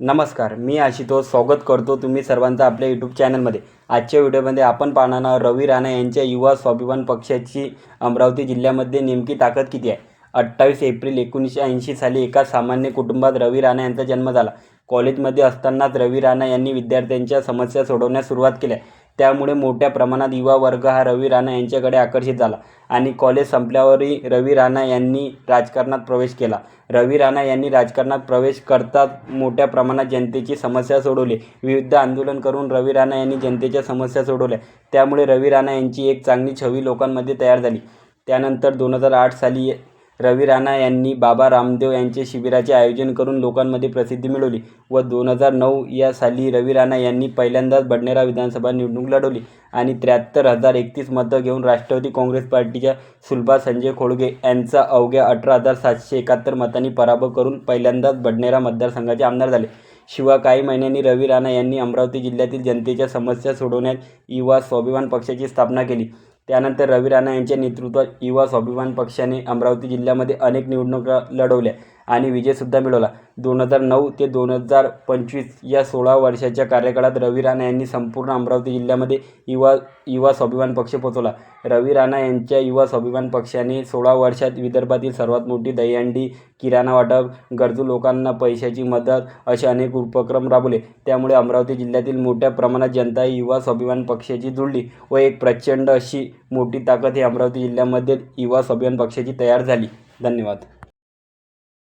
नमस्कार मी आशितोष. स्वागत करतो तुम्ही सर्वांचं आपल्या यूट्यूब चॅनलमध्ये आजच्या व्हिडिओमध्ये आपण पाहणार आहोत रवी राणा यांच्या युवा स्वाभिमान पक्षाची अमरावती जिल्ह्यामध्ये नेमकी ताकद किती आहे? अठ्ठावीस एप्रिल एकोणीसशे ऐंशी साली एका सामान्य कुटुंबात रवी राणा यांचा जन्म झाला. कॉलेजमध्ये असतानाच रवी राणा यांनी विद्यार्थ्यांच्या समस्या सोडवण्यास सुरुवात केल्या त्यामुळे मोठ्या प्रमाणात युवा वर्ग हा रवी राणा यांच्याकडे आकर्षित झाला आणि कॉलेज संपल्यावरही रवी राणा यांनी राजकारणात प्रवेश केला. रवी राणा यांनी राजकारणात प्रवेश करताच मोठ्या प्रमाणात जनतेची समस्या सोडवली. विविध आंदोलन करून रवी राणा यांनी जनतेच्या समस्या सोडवल्या. त्यामुळे रवी राणा यांची एक चांगली छवी लोकांमध्ये तयार झाली. त्यानंतर दोन हजार आठ साली रवी राणा यांनी बाबा रामदेव यांचे शिबिराचे आयोजन करून लोकांमध्ये प्रसिद्धी मिळवली व दोन हजार नऊ या साली रवी राणा यांनी पहिल्यांदाच बडनेरा विधानसभा निवडणूक लढवली आणि त्र्याहत्तर हजार एकतीस मतं घेऊन राष्ट्रवादी काँग्रेस पार्टीच्या सुलभा संजय खोडगे यांचा अवघ्या अठरा हजार सातशे एकाहत्तर मतांनी पराभव करून पहिल्यांदाच बडनेरा मतदारसंघाचे आमदार झाले. शिवाय काही महिन्यांनी रवी राणा यांनी अमरावती जिल्ह्यातील जनतेच्या समस्या सोडवण्यात युवा स्वाभिमान पक्षाची स्थापना केली. त्यानंतर रवी राणा यांच्या नेतृत्वात युवा स्वाभिमान पक्षाने अमरावती जिल्ह्यामध्ये अनेक निवडणुका लढवल्या. आणि विजयसुद्धा मिळवला. दोन हजार नऊ ते दोन हजार पंचवीस या सोळा वर्षाच्या कार्यकाळात रवी राणा यांनी संपूर्ण अमरावती जिल्ह्यामध्ये युवा युवा स्वाभिमान पक्ष पोचवला रवी राणा यांच्या युवा स्वाभिमान पक्षाने सोळा वर्षात विदर्भातील सर्वात मोठी दहीहंडी किराणा वाटप गरजू लोकांना पैशाची मदत असे अनेक उपक्रम राबवले. त्यामुळे अमरावती जिल्ह्यातील मोठ्या प्रमाणात जनता ही युवा स्वाभिमान पक्षाची जुळली व एक प्रचंड अशी मोठी ताकद ही अमरावती जिल्ह्यामध्ये युवा स्वाभिमान पक्षाची तयार झाली. धन्यवाद.